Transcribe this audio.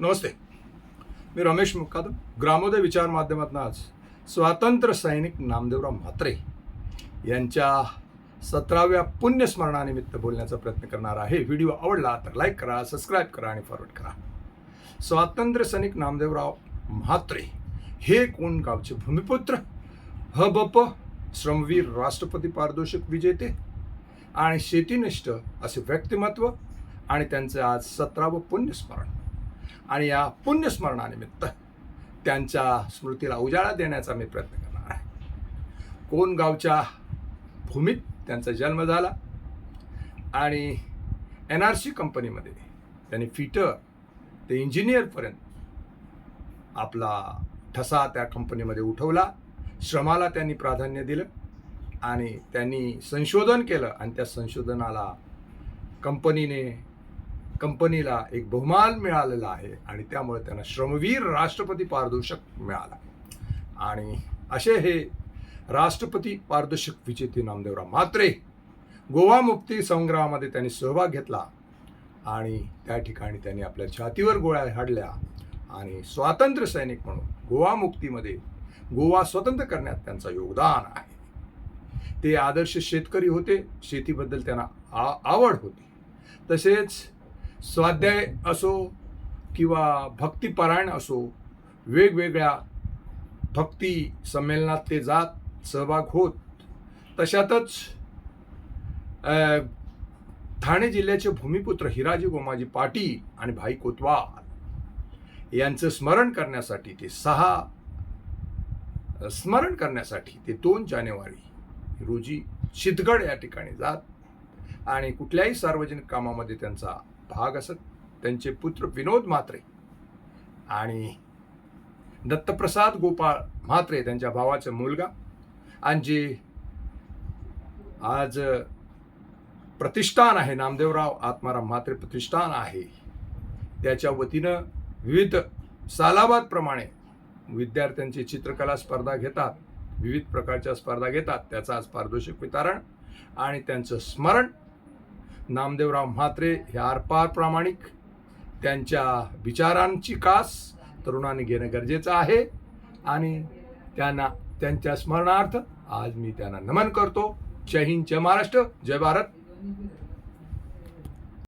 नमस्ते. मी रमेश मुक्कादम ग्रामोदय विचार माध्यमातून आज स्वातंत्र्य सैनिक नामदेवराव म्हात्रे यांच्या सतराव्या पुण्यस्मरणानिमित्त बोलण्याचा प्रयत्न करणार आहे. व्हिडिओ आवडला तर लाईक करा सबस्क्राईब करा आणि फॉरवर्ड करा. स्वातंत्र्य सैनिक नामदेवराव म्हात्रे हे कोण गावचे भूमिपुत्र? ह बप श्रमवीर राष्ट्रपती पारितोषिक विजेते आणि शेतीनिष्ठ असे व्यक्तिमत्व आणि त्यांचं आज सतरावं पुण्यस्मरण. आणि या पुण्यस्मरणानिमित्त त्यांच्या स्मृतीला उजाळा देण्याचा मी प्रयत्न करणार आहे. कोण गावच्या भूमीत त्यांचा जन्म झाला आणि एन आर सी कंपनीमध्ये त्यांनी फिटर ते इंजिनियरपर्यंत आपला ठसा त्या कंपनीमध्ये उठवला श्रमाला त्यांनी प्राधान्य दिलं आणि त्यांनी संशोधन केलं आणि त्या संशोधनाला कंपनीने कंपनीला एक बहुमान मिळालेला आहे आणि त्यामुळे त्यांना श्रमवीर राष्ट्रपती पारदर्शक मिळाला. आणि असे हे राष्ट्रपती पारदर्शक विजेते नामदेवराव मात्रे गोवा मुक्ती संग्रहामध्ये त्यांनी सहभाग घेतला आणि त्या ठिकाणी त्यांनी आपल्या छातीवर गोळ्या हाडल्या आणि स्वातंत्र्य सैनिक म्हणून गोवा मुक्तीमध्ये गोवा स्वतंत्र करण्यात त्यांचं योगदान आहे. ते आदर्श शेतकरी होते शेतीबद्दल त्यांना आ आवड होती. तसेच स्वाध्याय असो किंवा भक्तिपरायण असो वेगवेगळ्या भक्ती संमेलनात ते जात सहभाग होत. तशातच ठाणे जिल्ह्याचे भूमिपुत्र हिराजी गोमाजी पाटील आणि भाई कोतवाल यांचं स्मरण करण्यासाठी ते सहा स्मरण करण्यासाठी ते दोन जानेवारी रोजी शितगड या ठिकाणी जात आणि कुठल्याही सार्वजनिक कामामध्ये त्यांचा भाग असत त्यांचे पुत्र विनोद म्हात्रे आणि दत्तप्रसाद गोपाळ म्हात्रे त्यांच्या भावाचा मुलगा. आणि जे आज प्रतिष्ठान आहे नामदेवराव आत्माराम म्हात्रे प्रतिष्ठान आहे त्याच्या वतीनं विविध सालाबादप्रमाणे विद्यार्थ्यांची चित्रकला स्पर्धा घेतात विविध प्रकारच्या स्पर्धा घेतात त्याचं आज पारितोषिक वितरण आणि त्यांचं स्मरण नामदेवराव म्हात्रे हे आरपार प्रामाणिक. त्यांच्या विचारांची कास तरुणांनी घेणं गरजेचं आहे. आणि त्यांना त्यांच्या स्मरणार्थ आज मी त्यांना नमन करतो. जय हिंद जय महाराष्ट्र जय भारत.